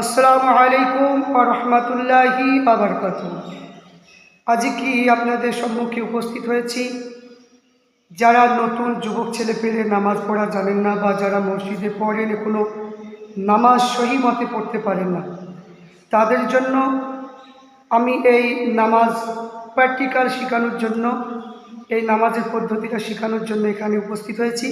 আসসালামু আলাইকুম রহমতুল্লাহি আবরকাত আজ কি আপনাদের সম্মুখে উপস্থিত হয়েছি? যারা নতুন যুবক ছেলে পেলে নামাজ পড়া জানেন না বা যারা মসজিদে পড়েন কোনো নামাজ সহি মতে পড়তে পারেন না, তাদের জন্য আমি এই নামাজ প্র্যাকটিক্যাল শেখানোর জন্য, এই নামাজের পদ্ধতিটা শেখানোর জন্য এখানে উপস্থিত হয়েছি।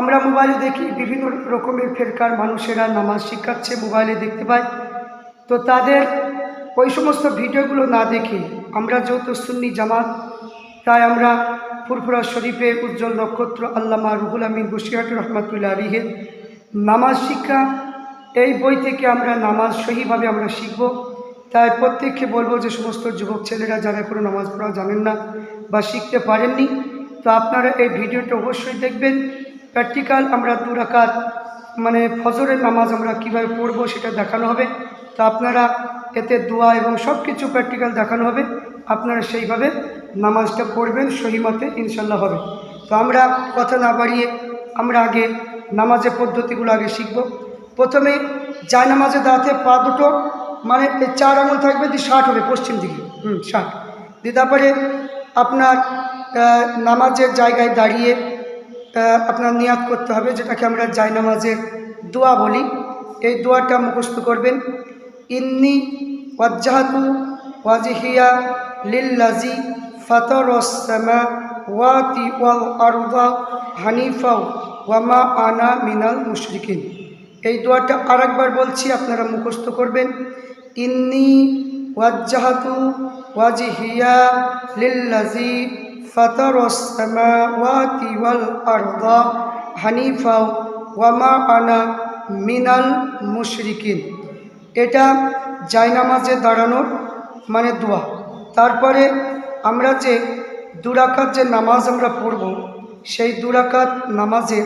আমরা মোবাইলে দেখি বিভিন্ন রকমের ফেরকার মানুষেরা নামাজ শিখাচ্ছে, মোবাইলে দেখতে পাই। তো তাদের ওই সমস্ত ভিডিওগুলো না দেখে আমরা যেহেতু সুন্নি জামাত, তাই আমরা ফুরফুরা শরীফে উজ্জ্বল নক্ষত্র আল্লামা রুহুল আমিন বসিরাট রহমাতুল্লাহ আলিহের নামাজ শিক্ষা, এই বই থেকে আমরা নামাজ সহিভাবে আমরা শিখব। তাই প্রত্যেককে বলব যে সমস্ত যুবক ছেলেরা যারা এখনও নামাজ পড়া জানেন না বা শিখতে পারেননি, তো আপনারা এই ভিডিওটা অবশ্যই দেখবেন। প্র্যাকটিক্যাল আমরা দু রাকাত মানে ফজরের নামাজ আমরা কীভাবে পড়ব সেটা দেখানো হবে। তো আপনারা এতে দোয়া এবং সব কিছু প্র্যাকটিক্যাল দেখানো হবে। আপনারা সেইভাবে নামাজটা পড়বেন সহিমতে ইনশাল্লাহ হবে। তো আমরা কথা না বাড়িয়ে আমরা আগে নামাজের পদ্ধতিগুলো আগে শিখব। প্রথমে যায় নামাজে দাঁড়াতে পা দুটো মানে এই চার আঙুল থাকবে দিয়ে ষাট হবে পশ্চিম দিকে। হুম, ষাট। দিয়ে তারপরে আপনার নামাজের জায়গায় দাঁড়িয়ে আপনার নিয়াত করতে হবে, যেটাকে আমরা জায় নামাজের দোয়া বলি। এই দোয়াটা মুখস্থ করবেন। ইন্নি ওয়াজ্জাহাতু ওয়াজিহিয়া লিল্লাজি ফাতরসামা ওয়াতি ওয়াল আরদা হানিফাও ওয়ামা আনা মিনাল মুশরিকিন। এই দোয়াটা আরেকবার বলছি, আপনারা মুখস্থ করবেন। ইন্নি ওয়াজ্জাহাতু ওয়াজিহিয়া লিল্লাজি ফাতরসামাওয়াতি ওয়াল আরদা হানিফা ওয়ামা আনা মিনাল মুশরিকিন এটা জায়নামাজে দাঁড়ানোর মানে দোয়া। তারপরে আমরা যে দুরাকাত যে নামাজ আমরা পড়ব, সেই দুরাকাত নামাজে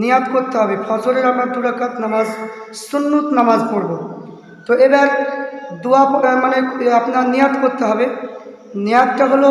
নিয়াত করতে হবে। ফজরের আমরা দুরাকাত নামাজ, সুন্নত নামাজ পড়ব। তো এবার দোয়া মানে আপনার নিয়াত করতে হবে। নিয়াতটা হলো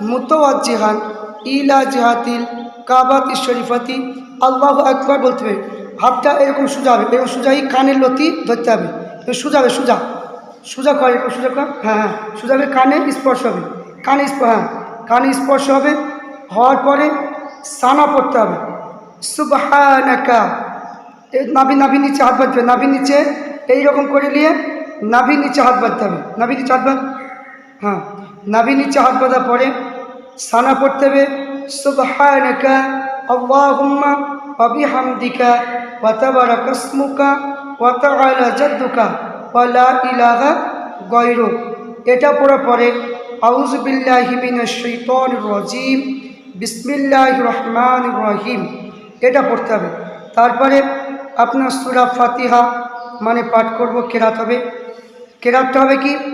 মুতওয়াজ্জিহান, ইলা জিহাতিল কাবাতি শরীফাতি, আল্লাহু আকবার বলতে হবে। হাতটা এরকম সোজা হবে, এরকম সোজাই কানের লতি ধরতে হবে। সোজা হবে, সোজা। সোজা কর, এরকম সোজা কর। হ্যাঁ হ্যাঁ। সোজা হবে কানে স্পর্শ হবে। কানে হ্যাঁ। কানে স্পর্শ হবে, হওয়ার পরে সানা পড়তে হবে। সুবহানাকা। নাভি নাভি নিচে হাত বাঁধবে নাভি নিচে এইরকম করে নিয়ে নাভি নিচে হাত বাঁধতে হবে। নাভি নিচে হাত বাঁধ। হ্যাঁ। নাভি নিচে হাত বাঁধার পরে সানা পড়তে হবে, সুবহানাকা, আল্লাহুম্মা, ওয়া বিহামদিকা, ওয়া তাবারাকা ইসমুকা, ওয়া তাআলা জাদ্দুকা, ওয়া লা ইলাহা গায়রুক। এটা পড়ার পরে, আউযু বিল্লাহি মিনাশ শাইতানির রাজিম, বিসমিল্লাহির রহিম। এটা পড়তে হবে। তারপরে আপনার সুরা ফাতিহা মানে পাঠ করব, কেরাত হবে। কেরাতটা হবে কি?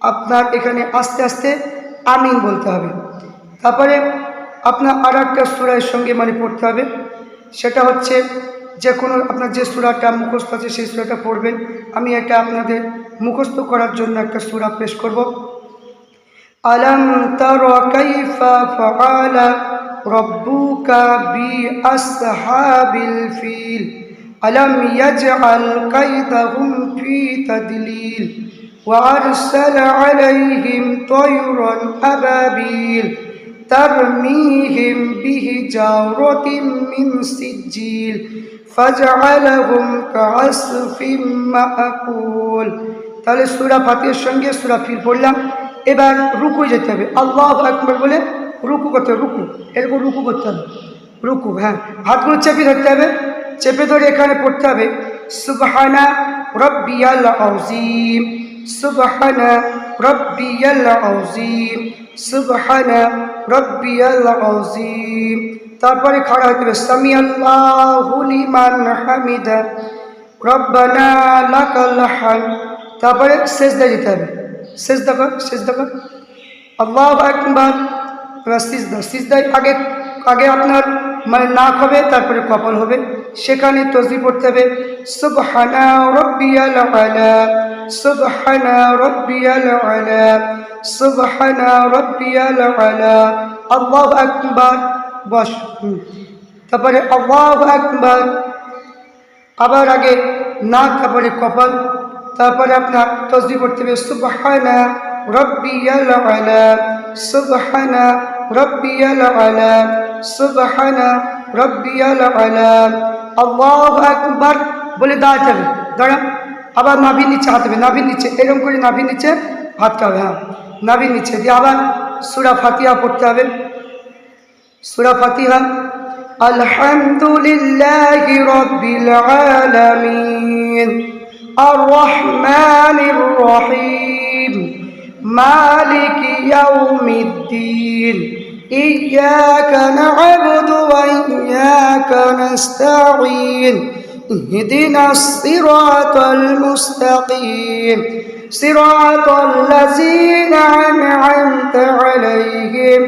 আপনার এখানে আস্তে আস্তে আমিন বলতে হবে। তারপরে আপনার আর একটা সুরার সঙ্গে মানে পড়তে হবে। সেটা হচ্ছে যে কোনো আপনার যে সুরাটা মুখস্থ আছে সেই সুরাটা পড়বেন। আমি এটা আপনাদের মুখস্থ করার জন্য একটা সুরা পেশ করব। আলম তার কাইফা বি ফিল। ألم يجعل كيدهم في تدليل وأرسل عليهم طيرا أبابيل ترميهم بحجارة من سجيل فجعلهم كعصف مأكول তাহলে সুরা ফাতিহার সঙ্গে সুরা ফির পড়লাম এবার রুকু যেতে হবে আল্লাহ আকবর বলে রুকু করতে হবে রুকু এরকম রুকু করতে হবে রুকু হ্যাঁ হাতগুলো চেপে ধরতে হবে চেপে ধরে এখানে পড়তে হবে। সুবহানা রব্বিয়াল আউজিম সুবহানা রব্বিয়াল আউজিম সুবহানা রব্বিয়াল আউজিম তারপরে খাড়া হতে হবে সামি আল্লাহু লিমান হামিদা। রব্বানা লাকাল হামদ। তারপরে সেজদা যেতে হবে। সেজদা কর সেজদা কর। আল্লাহ একবার সিজদা, সিজদায় আগে আগে আপনার মানে নাক হবে, তারপরে কপাল হবে। সেখানে তসবি পড়তে হবে, সুবহানা রব্বিয়াল আলা, সুবহানা রব্বিয়াল আলা, সুবহানা রব্বিয়াল আলা, আল্লাহ আকবার। বস। তারপরে, আল্লাহ আকবার। আবার আগে নাক, তারপরে কপাল, তারপরে আপনার তসবি করতে হবে, সুবহানা রব্বিয়াল আলা, সুবহানা রব্বিয়াল আলা। সুবহান রব্বিয়াল আলা আল্লাহু আকবার। বলে দাঁড়াতে হবে দাঁড়া আবার নাভির নিচে হাত হবে নাভির নিচে। এরকম করে নাভির নিচে হাতটা হবে হ্যাঁ। নাভির নিচে দিয়ে আবার সুরা ফাতিহা পড়তে হবে। সুরা ফাতিহা, আলহামদুলিল্লাহ রব্বিল আলামিন। আর রহমানির রহিম। মালিক ইয়াউমিদ্দিন। إياك نعبد وإياك نستعين اهدنا الصراط المستقيم صراط الذين أنعمت عليهم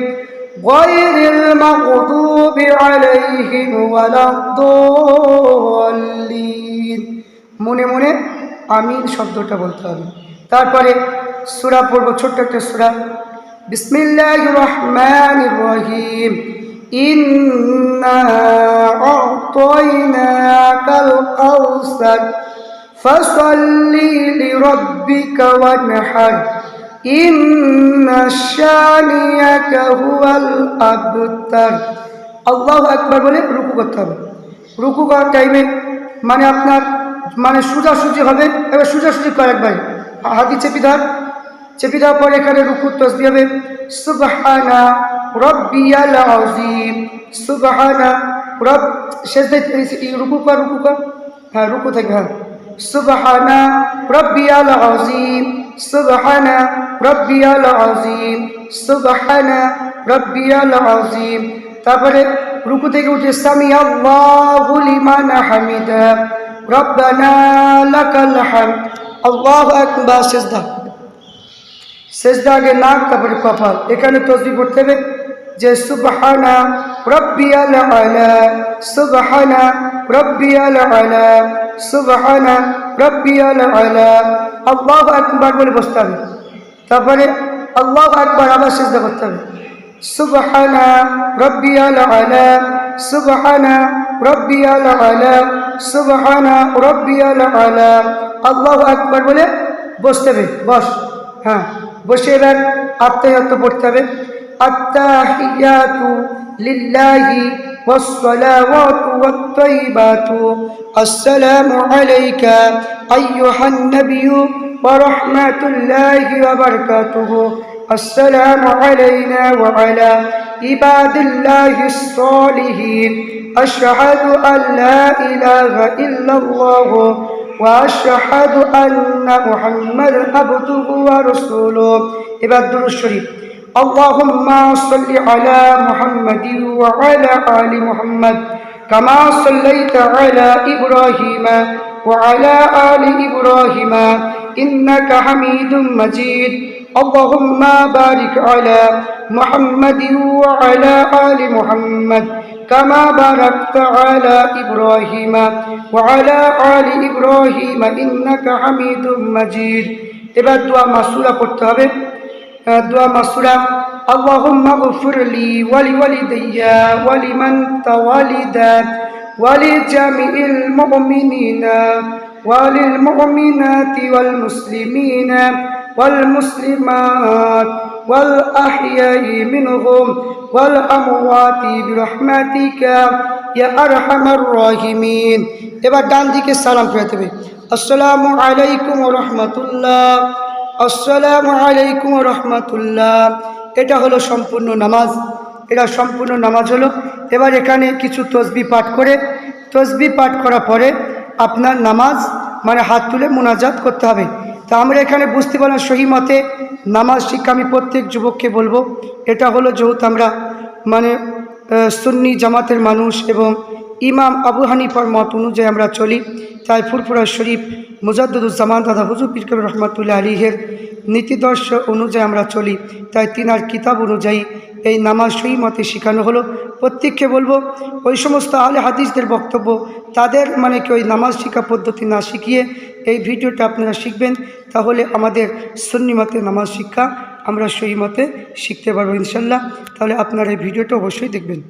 غير المغضوب عليهم ولا الضالين মনে মনে আমিন শব্দটা বলতে হবে তারপরে সুরা পড়ব ছোট্ট একটা সুরা বিসমিল্লাহ রহমান রহিম ইন্না আ'তাইনাকাল কাউসার ফসল্লি লিরাব্বিকা ওয়ানহার। ইন্না শানিয়াকা হুয়াল আবতার আল্লাহু আকবার বলে রুকু করতে হবে। রুকু করার টাইমে মানে আপনার মানে সোজাসুজি হবে। এবার সোজাসুজি একবার। হাতি চেপি ধর চেপি দেওয়ার পরে এখানে রুকু তসবি হবে। সুবহানা রব্বিয়াল আযীম। সুবহানা রব শেষ রুকু কর রুকু কর। হ্যাঁ রুকু থাকবে হ্যাঁ। সুবহানা রব্বিয়াল আযীম। সুবহানা রব্বিয়াল আযীম। সুবহানা রব্বিয়াল আযীম। তারপরে রুকু থেকে উঠে, সামি আল্লাহু লিমান হামিদা। রব্বানা লাকাল হামদ। আল্লাহু আকবার, সিজদা। সিজদা আগে নাক তারপরে কপাল এখানে তসবিহ পড়তে হবে যে, সুবহানা রব্বিয়াল আলা, সুবহানা রব্বিয়াল আলা, সুবহানা রব্বিয়াল আলা। আল্লাহু আকবার বলে বসতে হবে। তারপরে আল্লাহু আকবার আবার সিজদা করতে হবে। সুবহানা রব্বিয়াল আলা, সুবহানা রব্বিয়াল আলা, সুবহানা রব্বিয়াল আলা। আল্লাহু আকবার বলে বসতে হবে। বস। হ্যাঁ। বসে এবার আত্মায়াত্ম পড়তে হবে আত্মাহিয়াতু লিল্লাহি والصلوات والطيبات السلام عليك أيها النبي ورحمة الله وبركاته السلام علينا وعلى عباد الله الصالحين أشهد أن لا إله إلا الله وأشهد أن محمد عبده ورسوله عباد الشريف اللهم صل على محمد وعلى آل محمد كما صليت على إبراهيم وعلى آل إبراهيم إنك حميد مجيد اللهم بارك على محمد وعلى آل محمد كما باركت على إبراهيم وعلى آل إبراهيم إنك حميد مجيد এবার দোয়া মাসুরা পড়তে হবে আহ, দোয়া মাসুরা اللهم اغفر لي ولوالدي ولمن توالد ولجميع المؤمنين وللمؤمنات والمسلمين والمسلمات والأحياء منهم والأموات برحمتك يا أرحم الراحمين এবার ডান দিকে সালাম ফেরাতে হবে আসসালামু আলাইকুম রহমতুল্লাহ আসসালামু আলাইকুম রহমতুল্লাহ এটা হলো সম্পূর্ণ নামাজ এটা সম্পূর্ণ নামাজ হলো এবার এখানে কিছু তসবি পাঠ করে তসবি পাঠ করার পরে আপনার নামাজ মানে হাত তুলে মোনাজাত করতে হবে তা আমরা এখানে বুঝতে পারলাম সহি মতে নামাজ শিক্ষা আমি প্রত্যেক যুবককে বলব। এটা হলো যেহেতু আমরা মানে সুন্নি জামাতের মানুষ এবং ইমাম আবু হানিফার মত অনুযায়ী আমরা চলি। তাই ফুরফুরা শরীফ মুজাদ্দুজ্জামান দাদা হুজুর পিরকর রহমতুল্লাহ আলীহের নীতিদর্শ অনুযায়ী আমরা চলি। তাই তিনার কিতাব অনুযায়ী এই নামাজ সেই মতে শেখানো হলো। প্রত্যেককে বলব, ওই সমস্ত আলে হাদিসদের বক্তব্য, তাদের মানে কি ওই নামাজ শিক্ষা পদ্ধতি না শিখিয়ে এই ভিডিওটা আপনারা শিখবেন, তাহলে আমাদের সুন্নি মতে নামাজ শিক্ষা আমরা সেই মতে শিখতে পারব ইনশাল্লাহ। তাহলে আপনারা এই ভিডিওটা অবশ্যই দেখবেন।